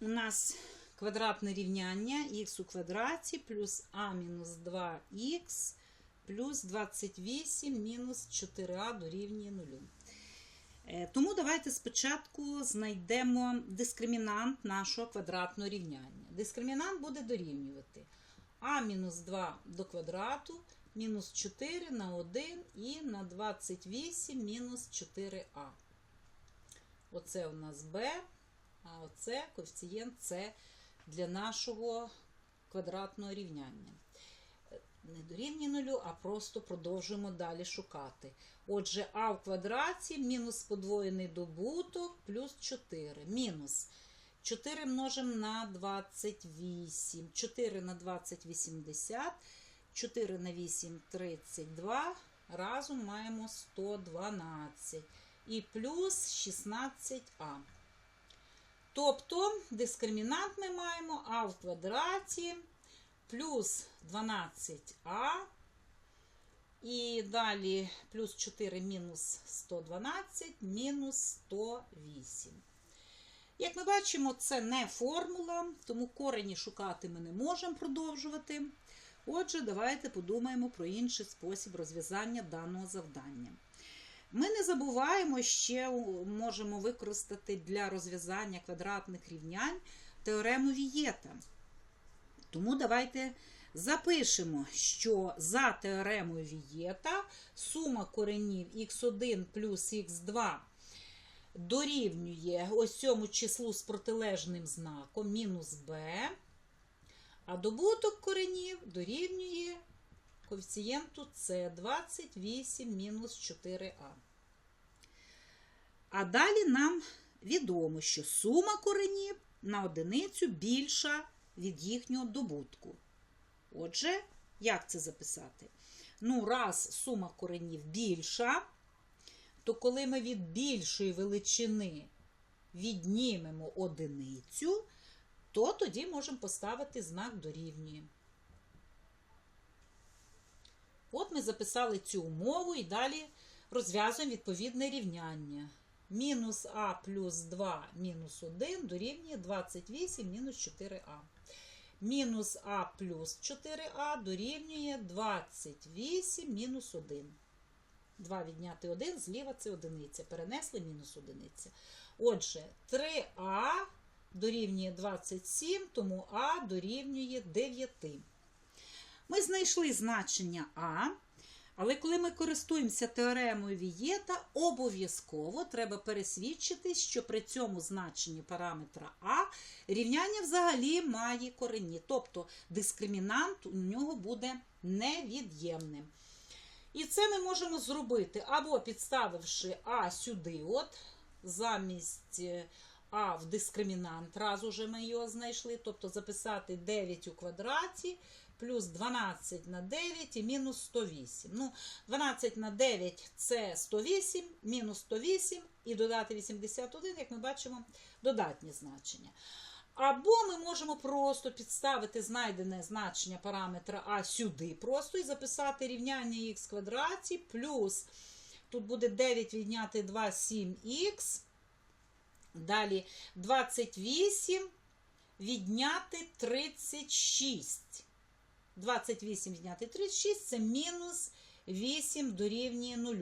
у нас квадратне рівняння х у квадраті плюс а мінус 2х плюс 28 мінус 4а дорівнює 0. Е, Тому давайте спочатку знайдемо дискримінант нашого квадратного рівняння. Дискримінант буде дорівнювати а мінус 2 до квадрату мінус 4 на 1 і на 28 мінус 4а. Оце у нас b, а оце коефіцієнт С для нашого квадратного рівняння. Не дорівнює нулю, а просто продовжуємо далі шукати. Отже, а в квадраті мінус подвоєний добуток плюс 4. Мінус 4 множимо на 28. 4 на 20 – 80. 4 на 8 – 32. Разом маємо 112. І плюс 16а. Тобто дискримінант ми маємо а в квадраті плюс 12а. І далі плюс 4 мінус 112 мінус 108. Як ми бачимо, це не формула, тому корені шукати ми не можемо продовжувати. Отже, давайте подумаємо про інший спосіб розв'язання даного завдання. Ми не забуваємо ще можемо використати для розв'язання квадратних рівнянь теорему Вієта. Тому давайте запишемо, що за теоремою Вієта сума коренів х1 плюс х2 дорівнює ось цьому числу з протилежним знаком мінус b, а добуток коренів дорівнює коефіцієнту С 28 мінус 4а. А далі нам відомо, що сума коренів на одиницю більша від їхнього добутку. Отже, як це записати? Ну, раз сума коренів більша, то коли ми від більшої величини віднімемо одиницю, то тоді можемо поставити знак дорівнює. От ми записали цю умову і далі розв'язуємо відповідне рівняння. Мінус а плюс 2 мінус 1 дорівнює 28 мінус 4а. Мінус а плюс 4а дорівнює 28 мінус 1. 2 відняти 1, зліва це одиниця. Перенесли мінус одиниця. Отже, 3а дорівнює 27, тому а дорівнює 9. Ми знайшли значення А, але коли ми користуємося теоремою Вієта, обов'язково треба пересвідчитись, що при цьому значенні параметра А рівняння взагалі має корені, тобто дискримінант у нього буде невід'ємним. І це ми можемо зробити або підставивши А сюди, от, замість А в дискримінант, раз уже ми його знайшли, тобто записати 9 у квадраті плюс 12 на 9 і мінус 108. Ну, 12 на 9 це 108, мінус 108 і додати 81, як ми бачимо, додатні значення. Або ми можемо просто підставити знайдене значення параметра А сюди, просто і записати рівняння х квадраті плюс, тут буде 9 відняти 2, 7х. Далі 28 відняти 36. 28 відняти 36 це мінус 8 дорівнює 0.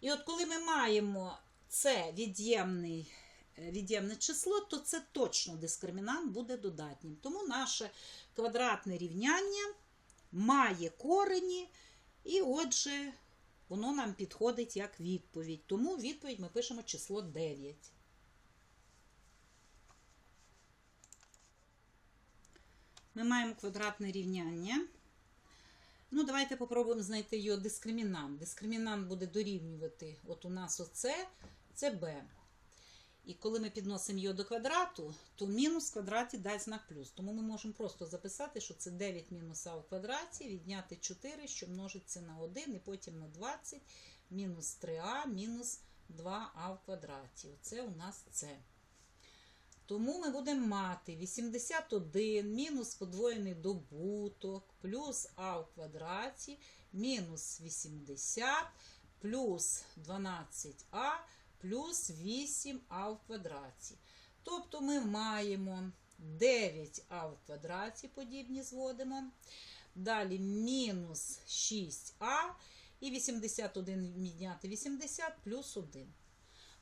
І от коли ми маємо це від'ємний від'ємне число, то це точно дискримінант буде додатнім. Тому наше квадратне рівняння має корені, і отже, воно нам підходить як відповідь. Тому відповідь ми пишемо число 9. Ми маємо квадратне рівняння. Ну, давайте попробуємо знайти його дискримінант. Дискримінант буде дорівнювати, от у нас оце, це b. І коли ми підносимо його до квадрату, то мінус в квадраті дасть знак плюс. Тому ми можемо просто записати, що це 9 мінус а в квадраті, відняти 4, що множиться на 1, і потім на 20, мінус 3а, мінус 2а в квадраті. Оце у нас це. Тому ми будемо мати 81 мінус подвоєний добуток, плюс а в квадраті, мінус 80, плюс 12а, плюс 8а в квадраті. Тобто ми маємо 9а в квадраті, подібні зводимо. Далі мінус 6а і 81 відняти 80 плюс 1.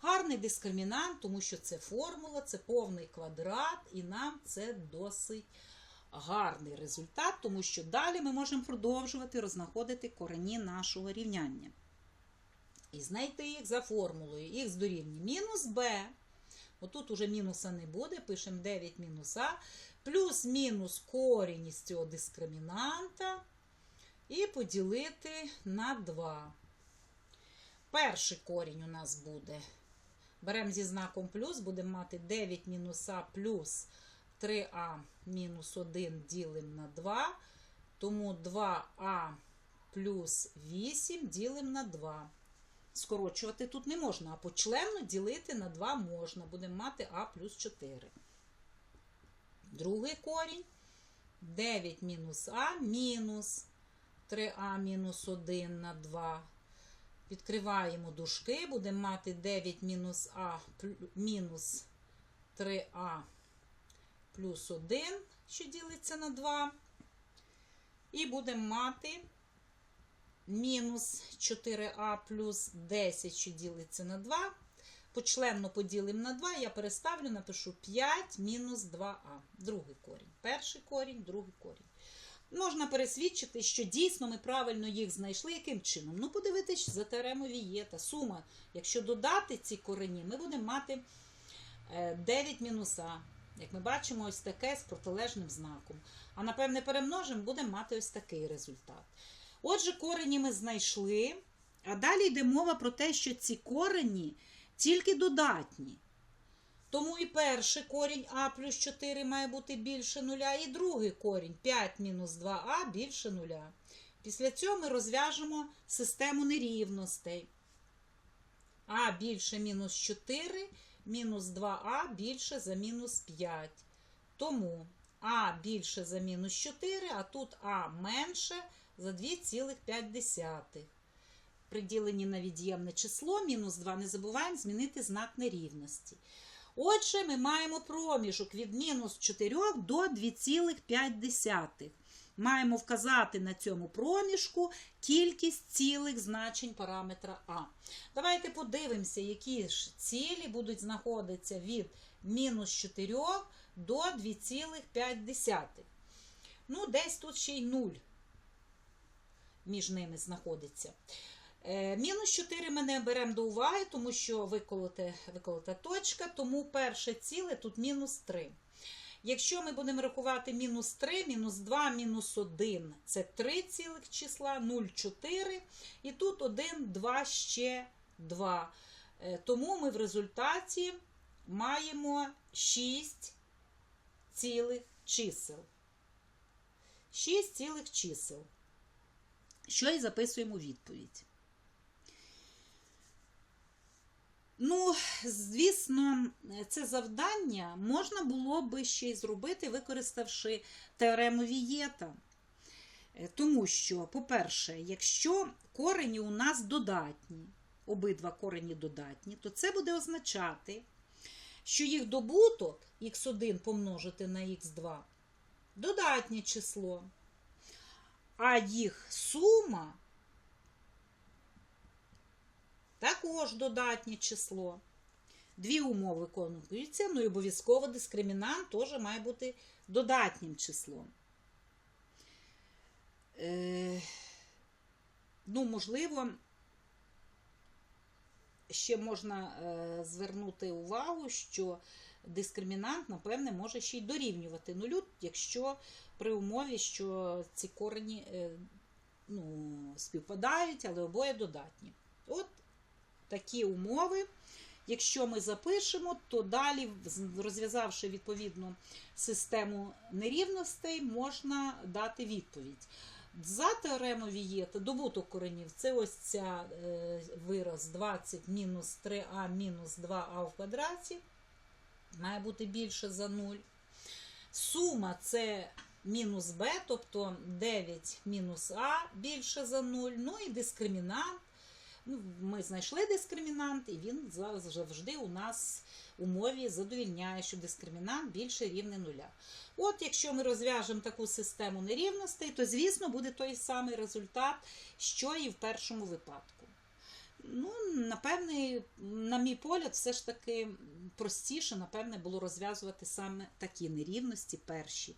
Гарний дискримінант, тому що це формула, це повний квадрат, і нам це досить гарний результат, тому що далі ми можемо продовжувати рознаходити корені нашого рівняння. І знайти їх за формулою. Х дорівнює мінус b. Отут уже мінуса не буде, пишемо 9 мінус а, плюс-мінус корінь із цього дискримінанта. І поділити на 2. Перший корінь у нас буде. Беремо зі знаком плюс, будемо мати 9 мінус а плюс 3а мінус 1 ділимо на 2. Тому 2а плюс 8 ділимо на 2. Скорочувати тут не можна, а почленно ділити на 2 можна. Будемо мати а плюс 4. Другий корінь 9 мінус а мінус 3а мінус 1 на 2. Відкриваємо дужки, будемо мати 9 мінус а мінус 3а плюс 1, що ділиться на 2. І будемо мати мінус 4а плюс 10, що ділиться на 2. Почленно поділимо на 2, я переставлю, напишу 5 мінус 2а. Другий корінь. Перший корінь, другий корінь. Можна пересвідчити, що дійсно ми правильно їх знайшли. Яким чином? Ну, подивитись за теоремою Вієта. Сума, якщо додати ці корені, ми будемо мати е, 9 мінус а. Як ми бачимо, ось таке з протилежним знаком. А напевне перемножимо, будемо мати ось такий результат. Отже, корені ми знайшли. А далі йде мова про те, що ці корені тільки додатні. Тому і перший корінь а плюс 4 має бути більше нуля, і другий корінь 5 мінус 2а більше нуля. Після цього ми розв'яжемо систему нерівностей. А більше мінус 4, мінус 2а більше за мінус 5. Тому а більше за мінус 4, а тут а менше за 2,5. При діленні на від'ємне число мінус 2 не забуваємо змінити знак нерівності. Отже, ми маємо проміжок від мінус 4 до 2,5. Маємо вказати на цьому проміжку кількість цілих значень параметра А. Давайте подивимося, які ж цілі будуть знаходитися від мінус 4 до 2,5. Ну, десь тут ще й 0 між ними знаходиться. Е, Мінус 4 ми не беремо до уваги, тому що виколоте, виколота точка, тому перше ціле тут мінус 3. Якщо ми будемо рахувати мінус 3, мінус 2, мінус 1 це 3 цілих числа, 0, 4. І тут 1, 2, ще 2. Е, Тому ми в результаті маємо 6 цілих чисел. 6 цілих чисел. Що і записуємо у відповідь. Ну, звісно, це завдання можна було би ще й зробити, використавши теорему Вієта. Е, Тому що, по-перше, якщо корені у нас додатні, обидва корені додатні, то це буде означати, що їх добуток х1 помножити на х2 додатнє число, а їх сума також додатнє число. Дві умови виконуються, ну і обов'язково дискримінант теж має бути додатнім числом. Е, ну, можливо, ще можна е, звернути увагу, що дискримінант, напевне, може ще й дорівнювати нулю, якщо при умові, що ці корені е, ну, співпадають, але обоє додатні. От такі умови. Якщо ми запишемо, то далі, розв'язавши відповідну систему нерівностей, можна дати відповідь. За теоремою Вієта добуток коренів це ось ця е, вираз 20 мінус 3а мінус 2а в квадраті. Має бути більше за 0. Сума це мінус b, тобто 9 мінус а більше за 0. Ну і дискримінант Ну, Ми знайшли дискримінант, і він завжди у нас у мові задовільняє, що дискримінант більше рівне нуля. От якщо ми розв'яжемо таку систему нерівностей, то, звісно, буде той самий результат, що і в першому випадку. Ну, напевне, на мій погляд, все ж таки простіше, напевне, було розв'язувати саме такі нерівності перші.